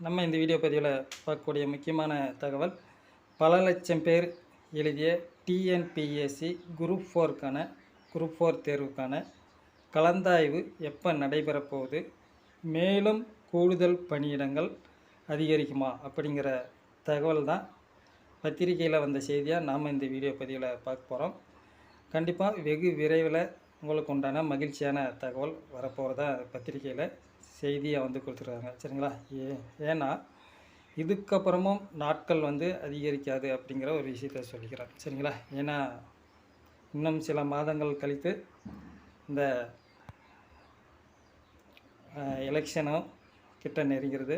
நம்ம இந்த வீடியோ பதிவில் பார்க்கக்கூடிய முக்கியமான தகவல் பல லட்சம் பேர் எழுதிய டிஎன்பிஎஸ்சி குரூப் ஃபோருக்கான குரூப் ஃபோர் தேர்வுக்கான கலந்தாய்வு எப்போ நடைபெறப்போகுது மேலும் கூடுதல் பணியிடங்கள் அதிகரிக்குமா? அப்படிங்கிற தகவல் தான் பத்திரிகையில் வந்த செய்தியாக நாம் இந்த வீடியோ பதிவில் பார்க்க போகிறோம் கண்டிப்பாக வெகு விரைவில் உங்களுக்கு உண்டான மகிழ்ச்சியான தகவல் வரப்போகிறதா பத்திரிகையில். செய்தியாக வந்து கொடுத்துருக்காங்க. சரிங்களா? ஏ ஏன்னா இதுக்கப்புறமும் நாட்கள் வந்து அதிகரிக்காது அப்படிங்கிற ஒரு விஷயத்த சொல்லிக்கிறார். சரிங்களா? ஏன்னா இன்னும் சில மாதங்கள் கழித்து இந்த எலெக்ஷனும் கிட்ட நெருங்கிறது.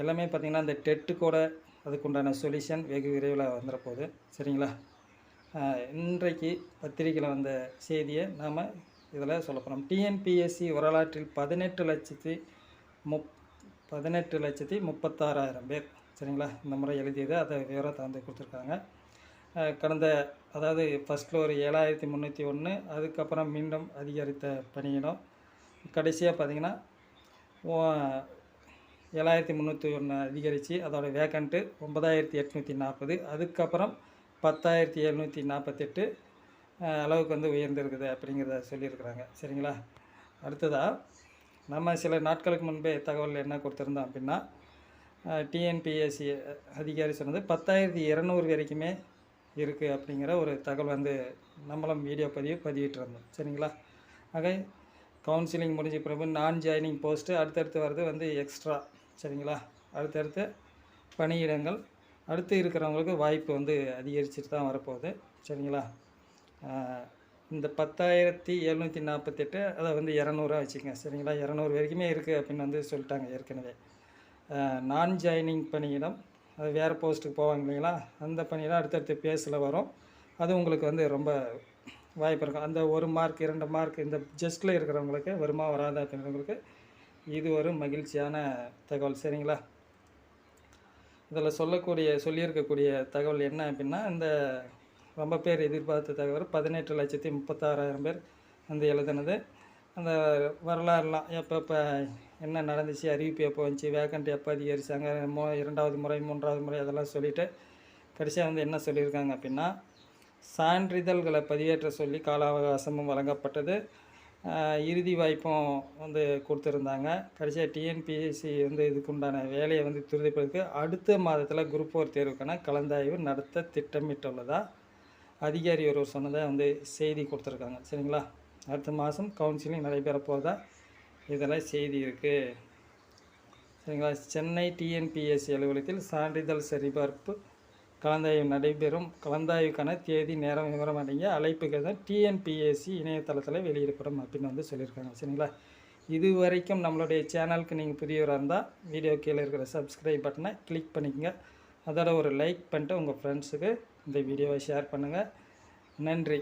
எல்லாமே பார்த்திங்கன்னா இந்த டெட்டு கூட அதுக்குண்டான சொல்யூஷன் வெகு விரைவில் வந்துட போகுது. சரிங்களா? இன்றைக்கு பத்திரிகையில் வந்த செய்தியை நாம் இதில் சொல்ல போகிறோம் டிஎன்பிஎஸ்சி வரலாற்றில் பதினெட்டு லட்சத்தி முப் பதினெட்டு லட்சத்தி முப்பத்தாறாயிரம் பேர். சரிங்களா? இந்த முறை எழுதியது அதை விவரத்தை வந்து கொடுத்துருக்காங்க. கடந்த அதாவது ஃபஸ்ட்டில் ஒரு ஏழாயிரத்தி முந்நூற்றி ஒன்று அதுக்கப்புறம் மீண்டும் அதிகரித்த பணியிடம். கடைசியாக பார்த்திங்கன்னா ஏழாயிரத்தி முந்நூற்றி ஒன்று அதிகரித்து அதோட வேக்கண்ட்டு ஒன்பதாயிரத்தி எட்நூற்றி நாற்பது அதுக்கப்புறம் பத்தாயிரத்தி எழுநூற்றி நாற்பத்தெட்டு அளவுக்கு வந்து உயர்ந்திருக்குது அப்படிங்கிறத சொல்லியிருக்கிறாங்க. சரிங்களா? அடுத்ததாக நம்ம சில நாட்களுக்கு முன்பே தகவல் என்ன கொடுத்துருந்தோம் அப்படின்னா டிஎன்பிஎஸ்சி அதிகாரி சொன்னது பத்தாயிரத்தி இரநூறு வரைக்குமே இருக்குது அப்படிங்கிற ஒரு தகவல் வந்து நம்மளும் வீடியோ பதிவு பதிவிட்டிருந்தோம். சரிங்களா? ஆக கவுன்சிலிங் முடிஞ்ச பிறகு நான் ஜாயினிங் போஸ்ட்டு அடுத்தடுத்து வர்றது வந்து எக்ஸ்ட்ரா சரிங்களா? அடுத்தடுத்து பணியிடங்கள் அடுத்து இருக்கிறவங்களுக்கு வாய்ப்பு வந்து அதிகரிச்சுட்டு தான் வரப்போகுது. சரிங்களா? இந்த பத்தாயிரத்தி எழுநூற்றி நாற்பத்தெட்டு அதை வந்து இரநூறுவா வச்சுக்கங்க சரிங்களா? இரநூறு வரைக்குமே இருக்குது அப்படின்னு வந்து சொல்லிட்டாங்க ஏற்கனவே. நான் ஜாயினிங் பணியிடம் அது வேறு போஸ்ட்டுக்கு போவாங்க இல்லைங்களா? அந்த பணியிடம் அடுத்தடுத்து பேஸில் வரும். அது உங்களுக்கு வந்து ரொம்ப வாய்ப்பு இருக்கும். அந்த ஒரு மார்க் இரண்டு மார்க் இந்த ஜஸ்ட்டில் இருக்கிறவங்களுக்கு வருமா வராத அப்படின்றவங்களுக்கு இது ஒரு மகிழ்ச்சியான தகவல் சரிங்களா? இதில் சொல்லக்கூடிய சொல்லியிருக்கக்கூடிய தகவல் என்ன அப்படின்னா இந்த ரொம்ப பேர் எதிர்பார்த்த தகவல் பதினெட்டு லட்சத்தி முப்பத்தாறாயிரம் பேர் வந்து எழுதுனது. அந்த வரலாறுலாம் எப்போ இப்போ என்ன நடந்துச்சு அறிவிப்பு எப்போ வந்துச்சு வேக்கண்ட் எப்போ அதிகரிச்சாங்க மோ இரண்டாவது முறை மூன்றாவது முறை அதெல்லாம் சொல்லிவிட்டு கடைசியாக வந்து என்ன சொல்லியிருக்காங்க அப்படின்னா சான்றிதழ்களை பதிவேற்ற சொல்லி கால அவகாசமும் வழங்கப்பட்டது இறுதி வாய்ப்பும் வந்து கொடுத்துருந்தாங்க. கடைசியாக டிஎன்பிஎஸ்சி வந்து இதுக்குண்டான வேலையை வந்து துரிதப்படுத்தி அடுத்த மாதத்தில் குரூப் ஃபோர் தேர்வுக்கான கலந்தாய்வு நடத்த திட்டமிட்டுள்ளதா? அதிகாரி ஒருவர் சொன்னதை வந்து செய்தி கொடுத்துருக்காங்க. சரிங்களா? அடுத்த மாதம் கவுன்சிலிங் நடைபெற போகிறதா இதெல்லாம் செய்தி இருக்குது சரிங்களா? சென்னை டிஎன்பிஎஸ்சி அலுவலகத்தில் சான்றிதழ் சரிபார்ப்பு கலந்தாய்வு நடைபெறும். கலந்தாய்வுக்கான தேதி நேரம் விவரம் அடங்கிய அழைப்புகள் தான் டிஎன்பிஎஸ்சி இணையதளத்தில் வெளியிடப்படும் அப்படின்னு வந்து சொல்லியிருக்காங்க. சரிங்களா? இது வரைக்கும் நம்மளுடைய சேனலுக்கு நீங்கள் புதியவராக இருந்தால் வீடியோ கீழே இருக்கிற சப்ஸ்கிரைப் பட்டனை கிளிக் பண்ணிக்கங்க. அதோட ஒரு லைக் பண்ணிட்டு உங்கள் ஃப்ரெண்ட்ஸுக்கு இந்த வீடியோவை ஷேர் பண்ணுங்கள் நன்றி.